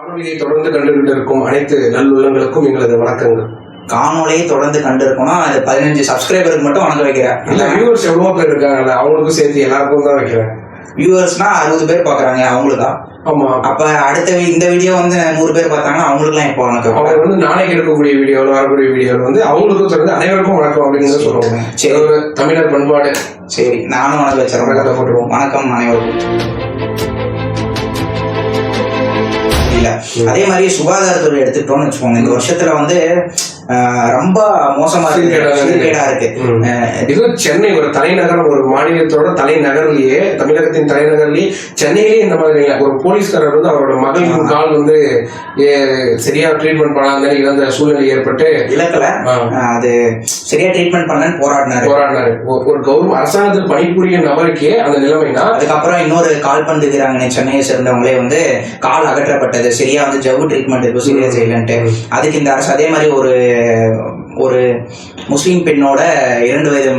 காணொலியை தொடர்ந்து கண்டுகிட்டு இருக்கும் அனைத்து நல்லுள்ளங்களுக்கும் எங்களது வணக்கங்கள். காணொலியை தொடர்ந்து கண்டிருக்கணும் அது பதினஞ்சு சப்ஸ்கிரைபருக்கு மட்டும் வணங்க வைக்கிறேன். இல்ல வியூவர்ஸ் எவ்வளவோ பேர் இருக்காங்கல்ல அவங்களுக்கும் சேர்த்து எல்லாருக்கும் தான் வைக்கிறேன். வியூவர்ஸ்னா அறுபது பேர் பாக்குறாங்க அவங்களுக்கா? ஆமா. அப்ப அடுத்த வி- இந்த வீடியோ வந்து நூறு பேர் பார்த்தாங்கன்னா அவங்களுக்குலாம் இப்போ வணக்கம்? அவங்க வந்து நாளைக்கு எடுக்கக்கூடிய வீடியோவில் வரக்கூடிய வீடியோவில் வந்து அவங்களுக்கும் தொடர்ந்து அனைவருக்கும் வணக்கம் அப்படின்னு சொல்லுவாங்க சரி. ஒரு தமிழர் பண்பாடு. சரி நானும் வணக்கம் வச்சிடறேன். வணக்கத்தை போட்டுருவோம். வணக்கம் அனைவருக்கும். அதே மாதிரி சுகாதாரத்துறை எடுத்துக்கிட்டோம்னு வச்சுக்கோங்க. இந்த வருஷத்துல வந்து ரொம்ப மோசமா இருக்கு. சென்னை ஒரு தலைநகரம் ஒரு மாநிலத்தோட தலைநகர்லயே தமிழகத்தின் தலைநகர்லயே சென்னையிலேயே இந்த மாதிரி. ஒரு போலீஸ்காரர் வந்து அவரோட மகளின் கால் வந்து சரியா ட்ரீட்மெண்ட் பண்ணாத இழந்த சூழ்நிலை ஏற்பட்டு ஆஹ், அது சரியா ட்ரீட்மெண்ட் பண்ணலன்னு போராடினாரு. போராடினாரு. ஒரு- கவர்மெண்ட் அரசாங்கத்தில் பணிபுரியும் நபருக்கே அந்த நிலைமைனா? அதுக்கப்புறம் இன்னொரு கால்பந்து வீராங்கனை சென்னையை சேர்ந்தவங்களே வந்து கால் அகற்றப்பட்டது. சரியா வந்து ஜவ்வு ட்ரீட்மெண்ட் இருக்கும் சரியா செய்யலன்ட்டு. அதுக்கு இந்த அரசு அதே மாதிரி ஒரு ஒரு முஸ்லீம் பெண்ணோட இரண்டு வயது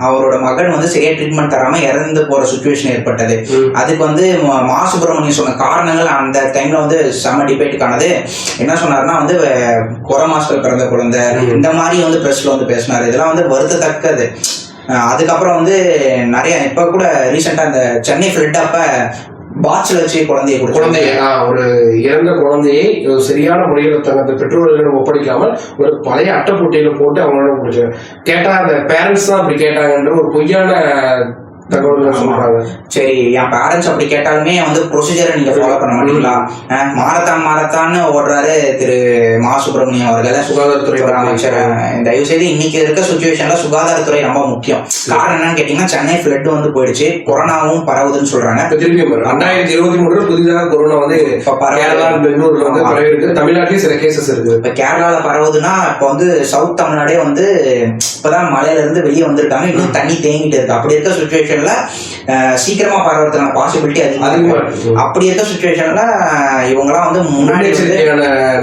அவரோட மகன் வந்து சரியா ட்ரீட்மெண்ட் தராம இறந்து போற சுச்சுவேஷன் ஏற்பட்டது. அதுக்கு வந்து ம- சுப்பிரமணியம் சொன்ன காரணங்கள் அந்த டைம்ல வந்து செம டிபேட்டுக்கானது என்ன சொன்னாருன்னா வந்து குறை மாசத்துல பிறந்த குழந்தை. இந்த மாதிரி வந்து பிரஸ்ல வந்து பேசினாரு இதெல்லாம் வந்து வருத்தத்தக்கது அதுக்கப்புறம் வந்து நிறைய இப்ப கூட ரீசெண்டா இந்த சென்னை ஃபிளட் அப்ப பாட்ஸ்ல வச்சு குழந்தைய குழந்தையை ஒரு இறந்த குழந்தையை சரியான முறையில் தனது பெற்றோர்களிடம் ஒப்படைக்காமல் ஒரு பழைய அட்டைப்பொட்டியில போட்டு அவங்களோட முடிச்சாங்க கேட்டா அந்த பேரண்ட்ஸ் தான் அப்படி கேட்டாங்கன்ற ஒரு பொய்யான தகவல்கள் சொல்றாங்க. சரி என் பேரண்ட்ஸ் அப்படி கேட்டாலுமே வந்து ப்ரொசீஜரை நீங்க ஃபாலோ பண்ண மாட்டீங்களா? மாரத்தான் மாரத்தான்னு ஓடுறாரு திரு மா சுப்பிரமணியம் அவர்கள். சுகாதாரத்துறை துறை அமைச்சர் தயவு செய்து இன்னைக்கு இருக்க சுச்சுவேஷன்ல சுகாதாரத்துறை ரொம்ப முக்கியம். காரணம் என்னன்னு கேட்டீங்கன்னா சென்னை ஃபிளட் வந்து போயிடுச்சு. கொரோனாவும் பரவுதுன்னு சொல்றாங்க. ரெண்டாயிரத்தி இருபத்தி மூணுல புதிதாக கொரோனா வந்து கேரளா பெங்களூர்ல வந்து பரவி இருக்கு. தமிழ்நாட்டிலயும் சில கேசஸ் இருக்கு. இப்ப கேரளால பரவுதுன்னா இப்ப வந்து சவுத் தமிழ்நாடே வந்து இப்பதான் மலையில இருந்து வெளியே வந்திருக்காங்க. இன்னும் தண்ணி தேங்கிட்டு இருக்கு. அப்படி இருக்க சுச்சுவேஷன்ல சீக்கிரமா பரவறதுக்கான பாசிபிலிட்டி அதிகமா அப்படி இருக்க சுச்சுவேஷன்ல இவங்கெல்லாம் வந்து முன்னாடி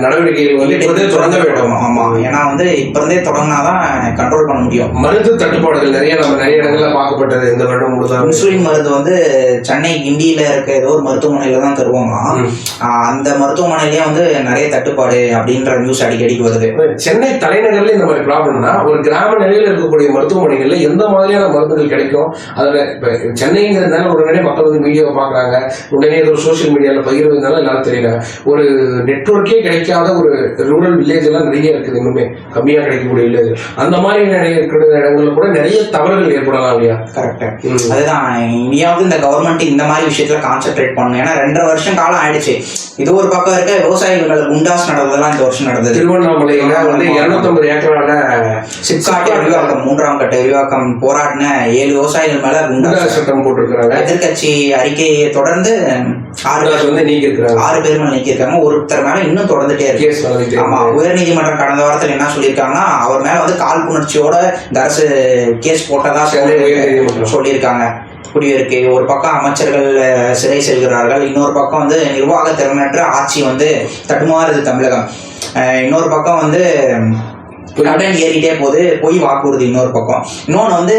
நடவடிக்கைகள் வந்து இப்போதே தொடங்க வேண்டும். ஆமா. ஏன்னா வந்து இப்ப இருந்தே தொடங்கினாதான் கண்ட்ரோல் பண்ண முடியும். மருத்துவ தட்டுப்பாடுகள் நிறைய நம்ம நிறைய இடங்கள்ல பார்க்கப்பட்டது. இந்த வருடம் முழுதாக இன்சுலின் மருந்து வந்து சென்னை கிண்டியில இருக்க ஏதோ ஒரு மருத்துவமனையில தான் தருவாங்களாம் ம். ஆஹ் அந்த மருத்துவமனையிலயே வந்து நிறைய தட்டுப்பாடு அப்படின்ற நியூஸ் அடிக்கடிக்கு வருது. சென்னை தலைநகர்ல இந்த மாதிரி ப்ராப்ளம்னா ஒரு கிராம நிலையில இருக்கக்கூடிய மருத்துவமனைகள்ல எந்த மாதிரியான மருந்துகள் கிடைக்கும்? அதுல இப்ப சென்னைங்கிறதுனால உடனே மக்கள் வந்து வீடியோ பாக்குறாங்க உடனே ஏதோ சோஷியல் மீடியால பகிர்வதனால எல்லாரும் தெரியல. ஒரு நெட்வொர்க்கே கிடைக்காத ஒரு ரூரல் வில்லேஜ் எல்லாம் நிறைய இருக்குது இன்னுமே. கம்மியா கிடைக்கக்கூடிய வில்லேஜ் அந்த மாதிரி நிறைய இருக்கிற இடங்கள்ல கூட நிறைய தவறுகள் ஏற்படலாம் இல்லையா? கரெக்ட் ம். அதுதான் இனியாவது இந்த கவர்மெண்ட் இந்த மாதிரி விஷயத்துல கான்சென்ட்ரேட் பண்ணணும். ஏன்னா ரெண்டரை வருஷம் காலம் ஆயிடுச்சு. இது ஒரு பக்கம் இருக்க விவசாயிகள் குண்டாஸ் நடந்ததெல்லாம் இந்த வருஷம் நடந்தது. திருவண்ணாமலையில வந்து இருநூத்தம்பது ஏக்கரால சிப்காட் விரிவாக்கம் மூன்றாம் கட்ட விரிவாக்கம் போராடின ஏழு விவசாயிகள் மேல குண்டாஸ் குண்டா சட்டம் போட்டிருக்கிறாங்க. எதிர்கட்சி அறிக்கையை தொடர்ந்து ஆறு பேர் வந்து நீக்கி இருக்கிறாங்க ஆறு பேர் நீக்கியிருக்காங்க. ஒருத்தர் மேல இன்னும் தொடர்ந்துட்டே இருக்கு. ஆமா. உயர்நீதிமன்றம் கடந்த வாரத்துல என்ன சொல்லியிருக்காங்கன்னா அவர் மேல வந்து கால் புணர்ச்சியோட இந்த அரசு கேஸ் போட்டதா. சொல்லியிருக்காங்க. இப்படி இருக்கு ஒரு பக்கம் அமைச்சர்கள் சிறை செல்கிறார்கள். இன்னொரு பக்கம் வந்து நிர்வாக திறனற்ற ஆட்சி வந்து தடுமாறுது தமிழகம். இன்னொரு பக்கம் வந்து கடன் ஏறிட்டே போகுது பொய் வாக்குறுதி இன்னொரு பக்கம். இன்னொன்னு வந்து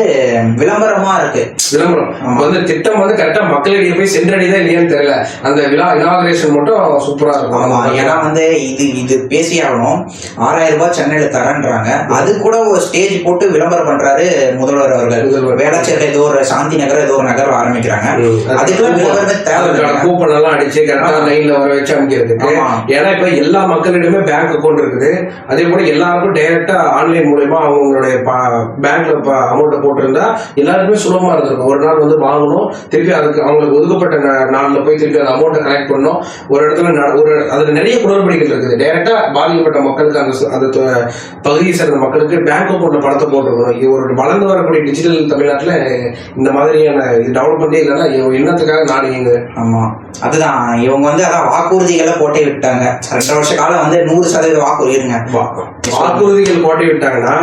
விளம்பரமா இருக்கு. விளம்பரம். வந்து திட்டம் வந்து கரெக்டா மக்களிடையே போய் சென்றடையதா இல்லையான்னு தெரியல. அந்த விழா இனாகரேஷன் மட்டும் சூப்பரா ஆமா இருக்கும். ஏன்னா வந்து இது இது பேசியாகணும் ஆறாயிரம் ரூபாய் சென்னையில தரேன்றாங்க. அது கூட ஒரு ஸ்டேஜ் போட்டு விளம்பரம் பண்றாரு முதல்வர் அவர்கள். வேளச்சேரியில் ஏதோ ஒரு சாந்தி நகர் ஏதோ ஒரு நகர் ஆரம்பிக்கிறாங்க. அதுக்கெல்லாம் விளம்பரமே தேவை கூப்பன் எல்லாம் அடிச்சு கரெக்டா லைன்ல வர வச்சு அமைக்கிறதுக்கு. ஆமா. ஏன்னா இப்ப எல்லா மக்களிடமே பேங்க் அக்கௌண்ட் இருக்குது. அதே போல எல்லாருக்கும் டைரக்டா ஆன்லைன் மூலயமா அவங்களுடைய பேங்க்ல அமௌண்ட் போட்டிருந்தா எல்லாருக்குமே சுலபமா இருந்திருக்கும். ஒரு நாள் வந்து வாங்கணும் திருப்பி அதுக்கு அவங்களுக்கு ஒதுக்கப்பட்ட நாள்ல போய் திருப்பி அந்த அமௌண்ட்டை கலெக்ட் பண்ணணும். ஒரு இடத்துல ஒரு அதுல நிறைய குளறுபடிகள் இருக்குது. டைரக்டா பாதிக்கப்பட்ட மக்களுக்கு அந்த அந்த பகுதியை சேர்ந்த மக்களுக்கு பேங்க் அக்கௌண்ட்ல பணத்தை போட்டுருக்கணும். இது ஒரு வளர்ந்து வரக்கூடிய டிஜிட்டல் தமிழ்நாட்டுல இந்த மாதிரியான டெவலப்மெண்டே இல்லைன்னா என்னத்துக்காக நாடு இயங்குது? ஆமா. அதுதான். இவங்க வந்து அதான் வாக்குறுதிகளை போட்டே விட்டாங்க. ரெண்டு வருஷ காலம் வந்து நூறு சதவீத வாக்குறுதி இருங்க. வாக்குறுதிகள் கோட்டை விட்டாங்கன்னா.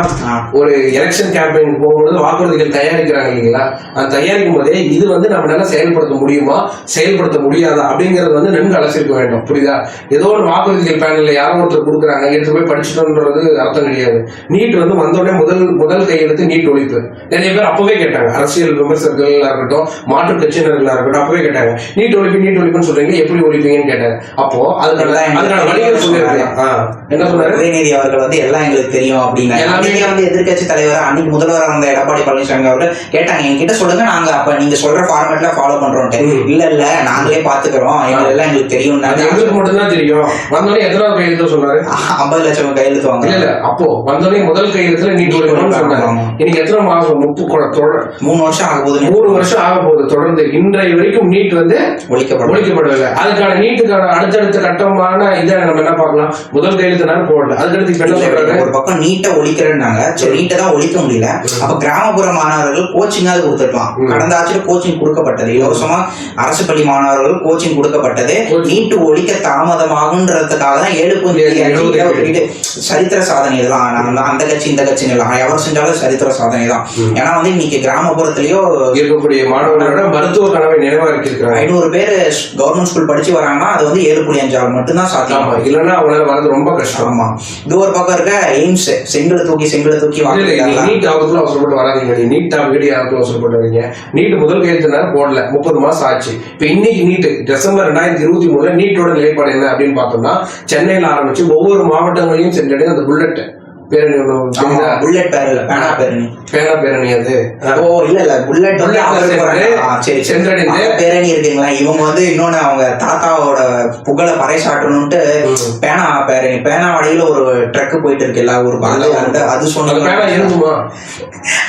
ஒரு எலெக்ஷன் கேம்பெயின் போகும்போது வாக்குறுதிகள் தயாரிக்கிறாங்க இல்லைங்களா? அந்த தயாரிக்கும் போதே இது வந்து நம்மளால செயல்படுத்த முடியுமா செயல்படுத்த முடியாதா அப்படிங்கறது வந்து நன்கு அலசிருக்க வேண்டும். புரியுதா? ஏதோ ஒரு வாக்குறுதிகள் பேனல்ல யாரோ ஒருத்தர் கொடுக்குறாங்க எடுத்து போய் படிச்சுட்டோன்றது அர்த்தம் கிடையாது. நீட் வந்து வந்தோடனே முதல் முதல் கையெழுத்து நீட் ஒழிப்பு. நிறைய பேர் அப்பவே கேட்டாங்க. அரசியல் விமர்சகர்களா இருக்கட்டும் மாற்று கட்சியினர்களா இருக்கட்டும் அப்பவே கேட்டாங்க. நீட் ஒழிப்பு நீட் ஒழிப்புன்னு சொல்றீங்க எப்படி ஒழிப்பீங்கன்னு கேட்டாங்க. அப்போ அதுக்கான அதுக்கான வழிகள் சொல்லியிருக்கலாம் என்ன சொன்னாரு? உதயநிதி அவர்கள் வந்து எல்லாம் எங்களுக்கு தெரியும் அப்படின்னு. எல்லாமே- அன்னைக்கு வந்து எதிர்க்கட்சி தலைவர் அன்னைக்கு முதல்வராக இருந்த எடப்பாடி பழனிசாமி அவர்கள் கேட்டாங்க என்கிட்ட சொல்லுங்க நாங்க அப்ப நீங்க சொல்ற ஃபார்மேட்ல ஃபாலோ பண்றோம். இல்ல இல்ல நாங்களே பாத்துக்கிறோம். எல்லாம் எங்களுக்கு தெரியும் எங்களுக்கு மட்டும்தான் தெரியும். வந்தோடனே எத்தனாவது கையெழுத்து சொன்னாரு ஐம்பது லட்சம் கையெழுத்து வாங்க இல்ல அப்போ வந்தோடனே முதல் கையெழுத்துல சொன்னாரு. ஆமா. இன்னைக்கு எத்தனை மாசம்? முப்பு மூணு வருஷம் ஆக போகுது. மூணு வருஷம் ஆக போகுது. தொடர்ந்து இன்றைய வரைக்கும் நீட் வந்து ஒழிக்கப்படும் ஒழிக்கப்படவில்லை. அதுக்கான நீட்டுக்கான அடுத்தடுத்த கட்டமான இதை நம்ம என்ன பார்க்கலாம் முதல் கையெழுத்துனாலும் போடல. அதுக்கடுத்து ஒரு பக்கம் நீட்டை ஒழிக்கிறேன்னாங்க. சரி நீட்டை தான் ஒழிக்க முடியல. அப்ப கிராமப்புற மாணவர்கள் கோச்சிங்காவது கொடுத்துருக்கலாம். கடந்த ஆட்சியில் கோச்சிங் கொடுக்கப்பட்டது. இலவசமா அரசு பள்ளி மாணவர்கள் கோச்சிங் கொடுக்கப்பட்டது. நீட்டு ஒழிக்க தாமதமாகுன்றதுக்காக தான். ஒதுக்கீடு. சரித்திர சாதனை இதெல்லாம் அந்த- அந்த கட்சி இந்த கட்சின்னு இல்லை. எவர் செஞ்சாலும் சரித்திர சாதனை தான். ஏன்னா வந்து இன்னைக்கு கிராமப்புறத்துலயோ இருக்கக்கூடிய மாணவர்களோட மருத்துவ கனவை நிறைவாக்கி இருக்கிறாங்க ஐநூறு பேர் கவர்மெண்ட் ஸ்கூல் படிச்சு வராங்கன்னா அது வந்து ஏழு புள்ளி அஞ்சு ஆள் மட்டும்தான் சாத்தியம். இல்லைன்னா அவங்களால வரது ரொம்ப கஷ்டம். இது ஒரு பக்கம் இருக்க எய்ம்ஸ். செங்கலை தூக்கி செங்கலை தூக்கி நீட் ஆபத்துல அவசரப்பட்டு வராதீங்க நீட் ஆபத்து ஆபத்துல அவசரப்பட்டு வரீங்க நீட் முதல் கையெழுத்துனா போடல முப்பது மாசம் ஆச்சு. இப்ப இன்னைக்கு நீட் டிசம்பர் ரெண்டாயிரத்தி இருபத்தி மூணுல நீட்டோட நிலைப்பாடு என்ன அப்படின்னு பார்த்தோம்னா சென்னையில ஆரம்பிச்சு ஒவ்வொரு மாவட்டங்களையும் சென்றடைந்து அந்த புல்லட் பேரணி? புல்லட் பேரல பேனா பேரணி. பேனா பேரணி அது. ஓ இல்ல இல்ல புல்லட் வந்து சென்றடைந்து. பேரணி இருக்குங்களா? இவங்க வந்து இன்னொன்னு அவங்க தாத்தாவோட புகழை பறைசாற்றணும்ட்டு ம். பேனா பேரணி. பேனா வழியில ஒரு ட்ரக் போயிட்டு இருக்கு எல்லா ஊருக்கு அது அந்த அது அந்த சொன்னாங்க பேனா இருக்குமா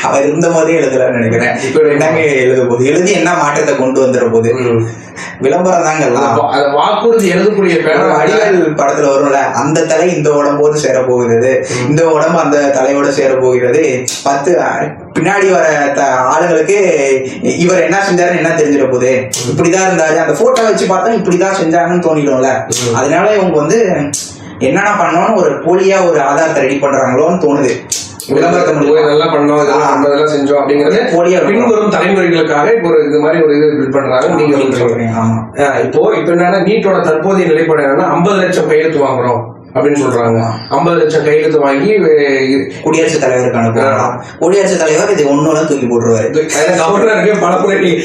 அவர் இருந்த போதே எழுதலாம்னு நினைக்கிறேன். இப்ப என்னங்க எழுத போகுது எழுதி என்ன மாற்றத்தை கொண்டு வந்துட போகுது. விளம்பரம் தாங்க வாக்குறுதி எழுதக்கூடிய பேனா அடிகள் படத்துல வரும்ல அந்த தலை இந்த உடம்போடு சேர போகிறது இந்த உடம்பு அந்த தலையோட சேர போகிறது. பத்து பின்னாடி வர ஆளுங்களுக்கு இவர் என்ன செஞ்சாருன்னு என்ன தெரிஞ்சிட போகுது? இப்படிதான் இருந்தாரு. அந்த போட்டோ வச்சு பார்த்தா இப்படிதான் செஞ்சாங்கன்னு தோணிடும்ல. அதனால இவங்க வந்து என்னென்ன பண்ணோம்னு ஒரு போலியா ஒரு ஆதாரத்தை ரெடி பண்றாங்களோன்னு தோணுது. நல்லா பண்ணோம் இதெல்லாம் நம்ம இதெல்லாம் செஞ்சோம் அப்படிங்கறது. பின்வரும் தலைமுறைகளுக்காக இப்போ ஒரு இது மாதிரி ஒரு இது பில்ட் பண்றாங்க. நீங்க சொல்றீங்க. இப்போ இப்ப என்னன்னா நீட்டோட தற்போதைய நிலைப்பாடு என்னன்னா ஐம்பது லட்சம் கையெழுத்து வாங்குறோம். அப்படின்னு சொல்றாங்க. ஐம்பது லட்சம் கையெழுத்து வாங்கி குடியரசுத் தலைவருக்கு அனுப்புவாங்க குடியரசுத் தலைவர் இது ஒண்ணு தூக்கி போட்டுருவாரு. கவர்னருக்கு பல முறை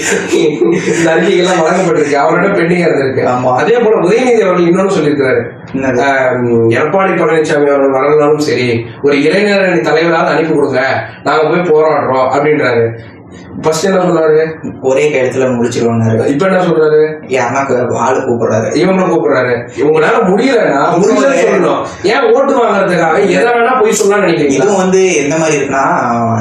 இந்த அறிக்கைகள்லாம் வழங்கப்பட்டிருக்கு. அவரோட பெண்டிங் இருந்திருக்கு. ஆமா. அதே போல உதயநிதி அவர்கள் இன்னொன்னு? ஆஹ், எடப்பாடி பழனிசாமி அவர்கள் வரலாலும் சரி ஒரு இளைஞர் அணி தலைவராக அனுப்பி கொடுங்க. நாங்க போய் போராடுறோம் அப்படின்றாரு. ஃபர்ஸ்ட் என்ன சொன்னாரு? ஒரே கையெழுத்துல முடிச்சிருவாங்க இப்ப என்ன சொல்றாரு? யாருன்னா ஆளு கூப்பிடுறாரு. இவங்களும் கூப்பிடுறாரு? இவங்களால முடியலன்னா முடியலன்னு சொல்லணும். ஏன் ஓட்டு வாங்குறதுக்காக எதை வேணா போய் சொல்லலாம் நினைக்கிறீங்களா? இதுவும் வந்து எந்த மாதிரி இருக்குன்னா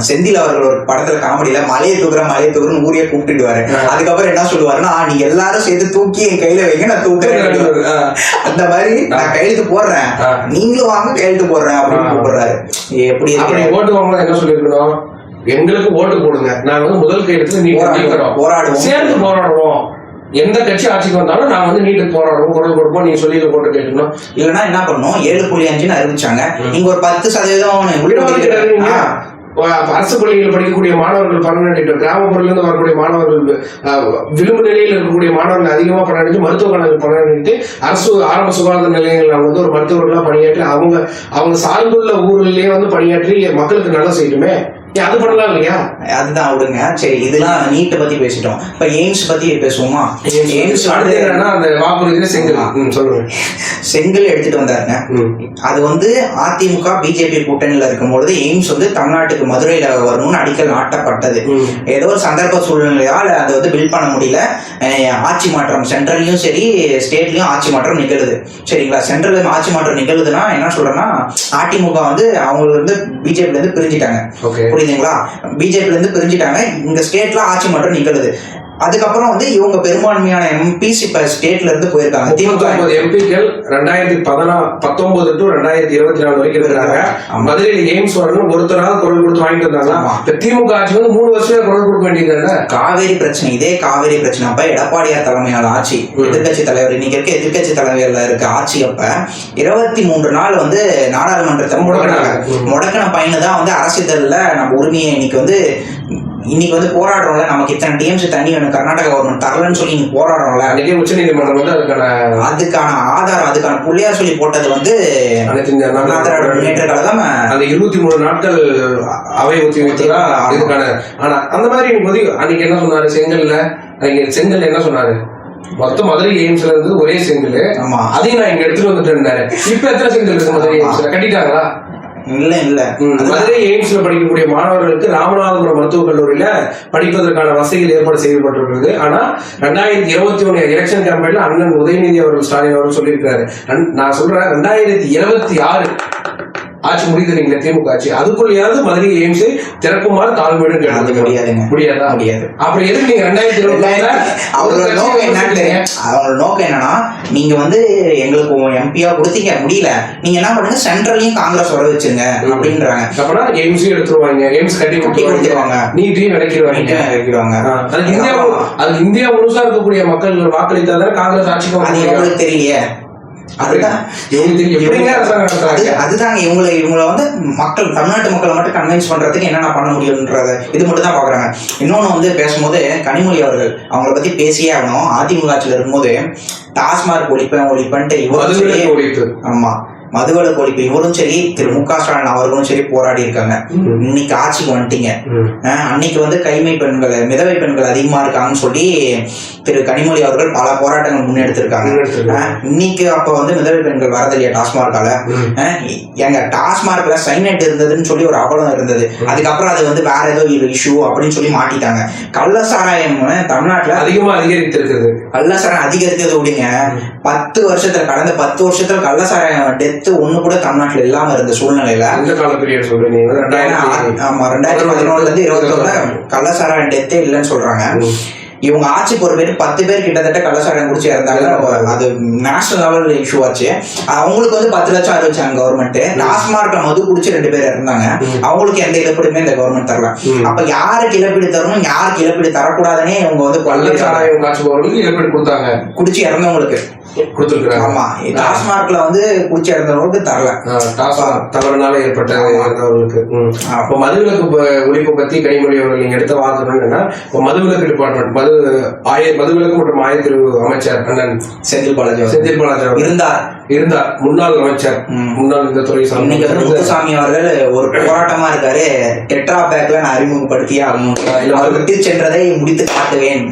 செந்தில் அவர்கள் ஒரு படத்துல காமெடியில மலையை தூக்குற மலையை தூக்குறன்னு ஊரே கூப்பிட்டுடுவாரு. அதுக்கப்புறம் என்ன சொல்லுவாருன்னா "ஆ, நீங்க எல்லாரும் சேர்த்து தூக்கி என் கையில வைங்க நான் தூக்குறேன். அந்த மாதிரி நான் கையெழுத்து போடுறேன். நீங்களும் வாங்க கையெழுத்து போடுறேன் அப்படின்னு. கூப்பிடுறாரு. எப்படி ஓட்டு வாங்கும்போது என்ன சொல்லிருக்கணும் எங்களுக்கு ஓட்டு போடுங்க. நாங்க வந்து முதல் கையெழுத்துல நீட் போராடுவோம். சேர்ந்து போராடுவோம். எந்த கட்சி ஆட்சிக்கு வந்தாலும் நாங்க வந்து நீட்டுக்கு போராடுவோம் குரல் கொடுப்போம் நீங்க சொல்லி போட்டு கேட்டுக்கணும். இல்லைன்னா என்ன பண்ணணும்? ஏழு புள்ளி அஞ்சுன்னு அறிவிச்சாங்க. நீங்க ஒரு பத்து சதவீதம் அரசு பள்ளியில் படிக்கக்கூடிய மாணவர்கள் பன்னெண்டு கிராமப்புறத்துல இருந்து வரக்கூடிய மாணவர்கள் விளிம்பு நிலையில் இருக்கக்கூடிய மாணவர்கள் அதிகமா பன்னெண்டு மருத்துவ கணக்கு பன்னெண்டு அரசு ஆரம்ப சுகாதார நிலையங்கள் வந்து ஒரு மருத்துவர்களா பணியாற்றி அவங்க அவங்க சார்ந்துள்ள ஊர்லயே வந்து பணியாற்றி மக்களுக்கு நல்லா செய்யணுமே அது பண்ணலாம் இல்லையா? அதுதான் விடுங்க. சரி இதெல்லாம் நீட்டை பத்தி பேசிட்டோம். இப்ப எய்ம்ஸ் பத்தி பேசுவோமா? எய்ம்ஸ் அந்த வாக்குறுதியில செங்கல். சொல்லுங்க. செங்கல் எடுத்துட்டு வந்தாருங்க. அது வந்து அதிமுக பிஜேபி கூட்டணியில இருக்கும்பொழுது எய்ம்ஸ் வந்து தமிழ்நாட்டுக்கு மதுரையில வரணும்னு அடிக்கல் நாட்டப்பட்டது. ஏதோ ஒரு சந்தர்ப்ப சூழ்நிலையால் அதை வந்து பில்ட் பண்ண முடியல. ஆட்சி மாற்றம் சென்ட்ரல்லையும் சரி ஸ்டேட்லயும் ஆட்சி மாற்றம் நிகழுது. சரிங்களா? சென்ட்ரல் ஆட்சி மாற்றம் நிகழுதுன்னா என்ன சொல்றேன்னா அதிமுக வந்து அவங்க வந்து பிஜேபில இருந்து பிரிஞ்சிட்டாங்க. ஓகே. புரியுதுங்களா பிஜேபில இருந்து இந்த ஸ்டேட்ல ஆட்சி மட்டும் நிகழுது. அதுக்கப்புறம் வந்து இவங்க பெரும்பான்மையான எம்பிஸ் இப்ப ஸ்டேட்ல இருந்து போயிருக்காங்க. திமுக. எம்பிக்கள் ரெண்டாயிரத்தி பதினா பத்தொன்பது டு ரெண்டாயிரத்தி இருபத்தி நாலு வரைக்கும் இருக்கிறாங்க. மதுரையில் எய்ம்ஸ் வரணும் ஒருத்தராவது குரல் கொடுத்து வாங்கிட்டு ஆமா. இப்ப திமுக ஆட்சி வந்து மூணு வருஷம் குரல் கொடுக்க வேண்டியது காவேரி பிரச்சனை இதே காவேரி பிரச்சனை. அப்ப எடப்பாடியார் தலைமையான ஆட்சி எதிர்க்கட்சி தலைவர் இன்னைக்கு இருக்க எதிர்க்கட்சி தலைவர்ல இருக்க ஆட்சி அப்ப இருபத்தி மூன்று நாள் வந்து நாடாளுமன்றத்தை முடக்கினாங்க. முடக்கின பையனு தான் வந்து அரசியல்ல நம்ம உரிமையை இன்னைக்கு வந்து இன்னைக்கு வந்து போராடுறோம்ல நமக்கு இத்தனை டிஎம்சி தண்ணி வேணும் கர்நாடகா கவர்மெண்ட் தரலன்னு சொல்லி இன்னைக்கு போராடுறோம்ல அன்னைக்கே உச்ச நீதிமன்றம் வந்து அதுக்கான அதுக்கான ஆதாரம் அதுக்கான புள்ளியார் சொல்லி போட்டது வந்து கழகம் அந்த இருபத்தி மூணு நாட்கள் அவை ஒத்திவைத்ததா ஆமா. இதுக்கான ஆனா அந்த மாதிரி வந்து அன்னைக்கு என்ன சொன்னாரு? செங்கல்ல அன்னைக்கு செங்கல் என்ன சொன்னாரு? மொத்தம் மதுரை எய்ம்ஸ்ல இருந்து ஒரே செங்கல். ஆமா. அதையும் நான் இங்க எடுத்துட்டு வந்துட்டேன்னாரு இப்ப எத்தனை செங்கல் இருக்கு மதுரை. எய்ம்ஸ்ல கட்டிட்டாங்களா? இல்ல இல்ல. மதுரை எய்ம்ஸ்ல படிக்கக்கூடிய மாணவர்களுக்கு ராமநாதபுரம் மருத்துவக் கல்லூரியில படிப்பதற்கான வசதிகள் ஏற்பாடு செய்யப்பட்டிருக்கிறது. ஆனா ரெண்டாயிரத்தி இருபத்தி ஒண்ணு எலெக்ஷன் கேம்பெயின்ல அண்ணன் உதயநிதி அவர்கள் ஸ்டாலின் அவர்கள் சொல்லியிருக்காரு அண்ணன், நான் சொல்றேன் ரெண்டாயிரத்தி இருபத்தி ஆறு ஆட்சி முடிக்கிறீங்களா திமுக ஆட்சி. அதுக்குள்ளேயாவது மதுரை எய்ம்ஸ் திறக்குமாறு தாழ்மையுடன் அது கேட்டுக்கொள்கிறேன். முடியாதுங்க முடியாதா? முடியாது. அப்புறம் எதுக்கு நீங்க ரெண்டாயிரத்தி அவங்களோட நோக்கம் என்னன்னு தெரியும் அவங்களோட நோக்கம் என்னன்னா நீங்க வந்து எங்களுக்கு எம்பியா கொடுத்தீங்க முடியல. நீங்க என்ன பண்ணுங்க சென்ட்ரலையும் காங்கிரஸ் வர வச்சுங்க அப்படின்றாங்க. அப்பனா எய்ம்ஸையும் எடுத்துருவாங்க எய்ம்ஸ் கட்டி கட்டி கொடுத்துருவாங்க. நீட்டையும் விளக்கிடுவாங்க வைக்கிறாங்க அதுக்கு இந்தியா அதுக்கு இந்தியா முழுசா இருக்கக்கூடிய மக்கள் வாக்களித்தாதான் காங்கிரஸ் ஆட்சிக்கு அது முடியும். இவங்களுக்கு தெரியலையே. அதுதான். அதுதாங்க. இவங்களை இவங்களை வந்து மக்கள் தமிழ்நாட்டு மக்களை மட்டும் கன்வின்ஸ் பண்றதுக்கு என்னென்ன பண்ண முடியும்ன்றத இது மட்டும் தான் பாக்குறாங்க இன்னொன்னு வந்து பேசும்போது கனிமொழி அவர்கள் அவங்கள பத்தி பேசியே ஆகணும். அதிமுக ஆட்சியில் இருக்கும்போது டாஸ்மார்க் ஒழிப்பேன் ஒழிப்பேன்ட்டு ஒழிப்பு. ஆமா. மதுவிலக்கு ஒழிப்பு இவரும் சரி திரு மு க ஸ்டாலின் அவர்களும் சரி போராடி இருக்காங்க. இன்னைக்கு ஆட்சிக்கு வந்துட்டீங்க. அன்னைக்கு வந்து கைமை பெண்கள் மிதவை பெண்கள் அதிகமா இருக்காங்கன்னு சொல்லி திரு கனிமொழி அவர்கள் பல போராட்டங்கள் முன்னெடுத்திருக்காங்க. இன்னைக்கு அப்ப வந்து மிதவை பெண்கள் வரது இல்லையா டாஸ்மார்க்கால? எங்க டாஸ்மார்க்ல சைனட் இருந்ததுன்னு சொல்லி ஒரு அவலம் இருந்தது. அதுக்கப்புறம் அது வந்து வேற ஏதோ இஷ்யூ அப்படின்னு சொல்லி மாட்டிட்டாங்க. கள்ள சாராயம் தமிழ்நாட்டுல அதிகமா அதிகரித்து இருக்குது கள்ளசாராயம் அதிகரித்ததை விடுங்க. பத்து வருஷத்துல கடந்த பத்து வருஷத்துல கள்ளசாராயம் டெத்து ஒண்ணு கூட தமிழ்நாட்டுல இல்லாம இருந்த சூழ்நிலையில எந்த கால பீரியட் சொல்றீங்க. ஆமா ரெண்டாயிரத்தி பதினொன்னுல இருந்து இருபத்தொன்னு கள்ளசாராயம் டெத்தே இல்லைன்னு சொல்றாங்க. இவங்க ஆட்சி பொறுப்பேற்று பத்து பேர் கிட்டத்தட்ட கள்ளசாராயம் குடிச்சு இறந்தாங்க. அது நேஷனல் லெவல் இஷ்யூ ஆச்சு. அவங்களுக்கு வந்து பத்து லட்சம் அறிவிச்சாங்க கவர்மெண்ட் டாஸ்மார்க்ல மது குடிச்சு ரெண்டு பேர் இறந்தாங்க. அவங்களுக்கு எந்த இழப்பீடுமே இந்த கவர்மெண்ட் தரல. அப்ப யாருக்கு இழப்பீடு தரணும்? யாருக்கு இழப்பீடு தரக்கூடாதுன்னே இவங்க வந்து கள்ள பல்ல சாராயம் காய்ச்சுபவர்களுக்கு எப்படி கொடுத்தாங்க. குடிச்சு இறந்தவங்களுக்கு. கொடுத்துருக்காங்க ஆமா. டாஸ்மார்க்ல வந்து குடிச்சு இறந்தவங்களுக்கு தரல. தவறுனால ஏற்பட்ட இறந்தவர்களுக்கு. இப்போ மதுவிலக்கு ஒழிப்பு பத்தி கனிமொழி அவர்கள் நீங்க எடுத்த வார்த்தை என்னன்னா இப்போ மதுவிலக்கு டிபார்ட்மெண்ட் மது ஆய மதுவிலக்கு மற்றும் ஆயத்திருவு அமைச்சர் அண்ணன் செந்தில் பாலாஜி. செந்தில் பாலாஜி இருந்தார் இருந்தார் முன்னாள் அமைச்சர். முன்னாள் இந்த துறை முத்துசாமி அவர்கள் ஒரு போராட்டமா இருக்காரு. டெட்ரா பேக்ல நான் அறிமுகப்படுத்தியே ஆகணும். அவர் விட்டு சென்றதை முடித்து காட்டுவேன்.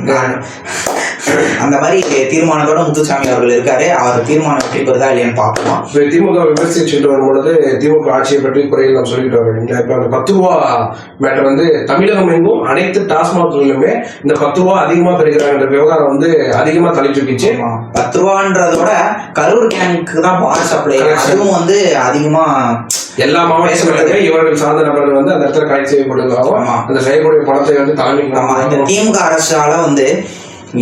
அந்த மாதிரி தீர்மானத்தோட முத்துசாமி அவர்கள் இருக்காரு. அவர் தீர்மானம் வெற்றி பெறுதா இல்லையான்னு பார்ப்போம். திமுக விமர்சிச்சுட்டு வரும்பொழுது திமுக ஆட்சியை பற்றி குறையில் நாம் சொல்லிட்டு வரோம் இப்ப அந்த பத்து ரூபா மேட்டர் வந்து தமிழகம் எங்கும் அனைத்து டாஸ்மாக்களிலுமே இந்த பத்து ரூபா அதிகமா பெறுகிறாங்க விவகாரம் வந்து அதிகமா தலை தூக்கிச்சு. பத்து ரூபான்றதோட கரூர் கேங்க்கு தான் பால் சப்ளை. அதுவும் வந்து அதிகமா எல்லா மாவட்டங்களிலுமே இவர்கள் சார்ந்த நபர்கள் வந்து அந்த இடத்துல கைது செய்யப்படுவதாகவும். அந்த செய்யக்கூடிய பணத்தை வந்து ஆமா. இந்த திமுக அரசால வந்து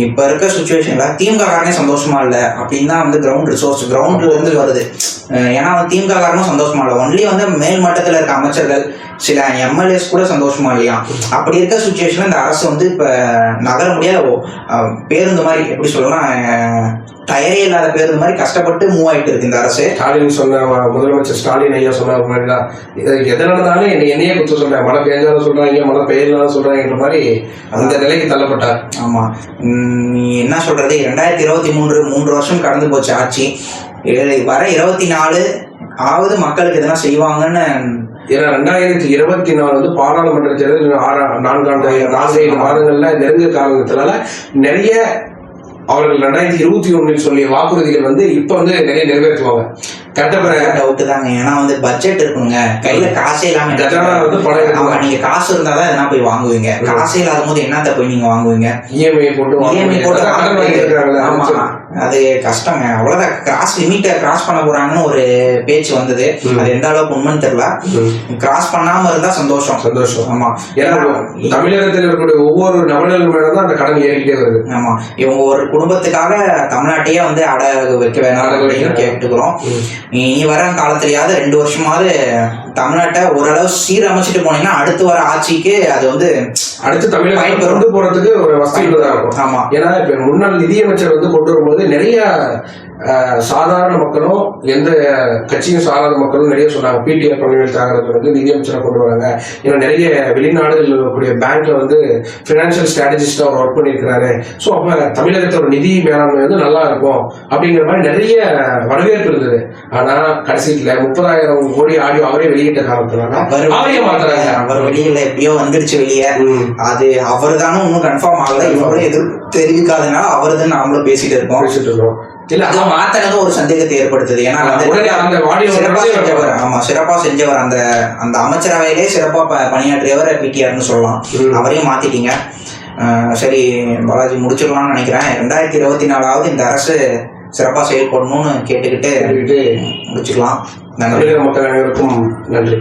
இப்ப இருக்க சுச்சுவேஷன்ல திமுக காரனே சந்தோஷமா இல்ல அப்படின்னு வந்து கிரவுண்ட் ரிசோர்ஸ் கிரவுண்ட்ல இருந்து வருது. ஏன்னா திமுக காரனும் சந்தோஷமா இல்ல. ஒன்லி வந்து மேல் மட்டத்துல இருக்க அமைச்சர்கள் சில எம்எல்ஏஸ் கூட சந்தோஷமா இல்லையா? அப்படி இருக்க சுச்சுவேஷன்ல இந்த அரசு வந்து இப்ப நகர முடியாத பேருந்து மாதிரி எப்படி சொல்லலாம் டயரே இல்லாத பேருந்து மாதிரி கஷ்டப்பட்டு மூவ் ஆயிட்டு இருக்கு இந்த அரசு. ஸ்டாலின் சொன்ன முதலமைச்சர் ஸ்டாலின் ஐயா சொன்ன மாதிரி தான் எது நடந்தாலும் என்னை என்னையே குத்த சொல்றேன். மழை பெய்ஞ்சாலும் சொல்றாங்க மழை பெய்யலாம் சொல்றாங்கன்ற மாதிரி அந்த நிலைக்கு தள்ளப்பட்டார். ஆமா. என்ன சொல்றது? ரெண்டாயிரத்தி இருபத்தி மூன்று மூன்று வருஷம் கடந்து போச்சு ஆட்சி. வர இருபத்தி நாலு ஆவது மக்களுக்கு எதனா செய்வாங்கன்னு ஏன்னா ரெண்டாயிரத்தி இருபத்தி நாலு வந்து பாராளுமன்ற தேர்தல் ஆறா நான்காண்டு நான்கைந்து மாதங்கள்ல நெருங்க காரணத்தினால நிறைய அவர்கள் ரெண்டாயிரத்தி இருபத்தி ஒன்னு சொல்லிய வாக்குறுதிகள் வந்து இப்ப வந்து நிறைய நிறைவேற்றுவாங்க. கட்டப்பற டவுட் தாங்க. ஏன்னா வந்து பட்ஜெட் இருக்கணுங்க கையில காசே இல்லாம ஆமா நீங்க காசு இருந்தாதான் எதனா போய் வாங்குவீங்க. காசே இல்லாத போது என்னத்த போய் நீங்க வாங்குவீங்க? இஎம்ஐ போட்டு இஎம்ஐ போட்டு கடன் வாங்கி இருக்காங்களே ஆமா. அது கஷ்டங்க. அவ்வளவுதான். கிராஸ் லிமிட்டை கிராஸ் பண்ண போறாங்கன்னு ஒரு பேச்சு வந்தது. அது எந்த அளவுக்கு உண்மைன்னு தெரியல. கிராஸ் பண்ணாம இருந்தா சந்தோஷம். சந்தோஷம். ஆமா. ஏன்னா தமிழகத்தில் இருக்கக்கூடிய ஒவ்வொரு நபர்கள் மேலதான் அந்த கடன் ஏறிக்கிட்டே வருது. ஆமா. இவங்க ஒரு குடும்பத்துக்காக தமிழ்நாட்டையே வந்து அடகு வைக்க வேணாம். கேட்டுக்கிறோம். இனி வர காலத்திலயாவது ரெண்டு வருஷமாவது தமிழ்நாட்டை ஓரளவு சீரமைச்சிட்டு போனீங்கன்னா அடுத்து வர ஆட்சிக்கு அது வந்து அடுத்து பயன்பெறும். கொண்டு போறதுக்கு ஒரு வசதி இருக்கும். ஆமா. ஏன்னா இப்ப முன்னாள் நிதியமைச்சர் வந்து கொண்டு வரும்போது நிறைய சாதாரண மக்களும் எந்த கட்சியும் சாராத மக்களும் நிறைய சொன்னாங்க. பிடிஆர் பணிகள் தியாகராஜன் வந்து நிதியமைச்சரை கொண்டு வராங்க. ஏன்னா நிறைய வெளிநாடுகளில் இருக்கக்கூடிய பேங்க்ல வந்து பினான்சியல் ஸ்ட்ராட்டஜிஸ்டா அவர் ஒர்க் பண்ணியிருக்கிறாரு. ஸோ அப்ப தமிழகத்தோட நிதி மேலாண்மை வந்து நல்லா இருக்கும் அப்படிங்கிற மாதிரி நிறைய வரவேற்பு இருந்தது. ஆனா கடைசியில முப்பதாயிரம் கோடி ஆடியோ அவரே வெளியிட்ட காரணத்தினால அவர் அவரே மாத்துறாங்க. அவர் வெளியில எப்படியோ வந்துடுச்சு வெளியே. அது அவர் தானும் இன்னும் கன்ஃபார்ம் ஆகல. இவங்களும் எதிர்ப்பு தெரிவிக்காதனால அவர்தான் நாமளும் பேசிட்டு இருக்கோம். பேசிட்டு இருக்கோம். இல்ல அது மாத்தனது ஒரு சந்தேகத்தை ஏற்படுத்துது. ஏன்னா வந்து அந்த சிறப்பா செஞ்சவர் ஆமா சிறப்பா செஞ்சவர் அந்த அந்த அமைச்சரவையிலே சிறப்பா பணியாற்றியவர் பிடிஆர்னு சொல்லலாம். அவரையும் மாத்திட்டீங்க. சரி பாலாஜி முடிச்சிடலாம்னு நினைக்கிறேன். ரெண்டாயிரத்தி இருபத்தி நாலாவது இந்த அரசு சிறப்பா செயல்படணும்னு கேட்டுக்கிட்டு முடிச்சுக்கலாம். நன்றி. தமிழக மக்கள் அனைவருக்கும் நன்றி.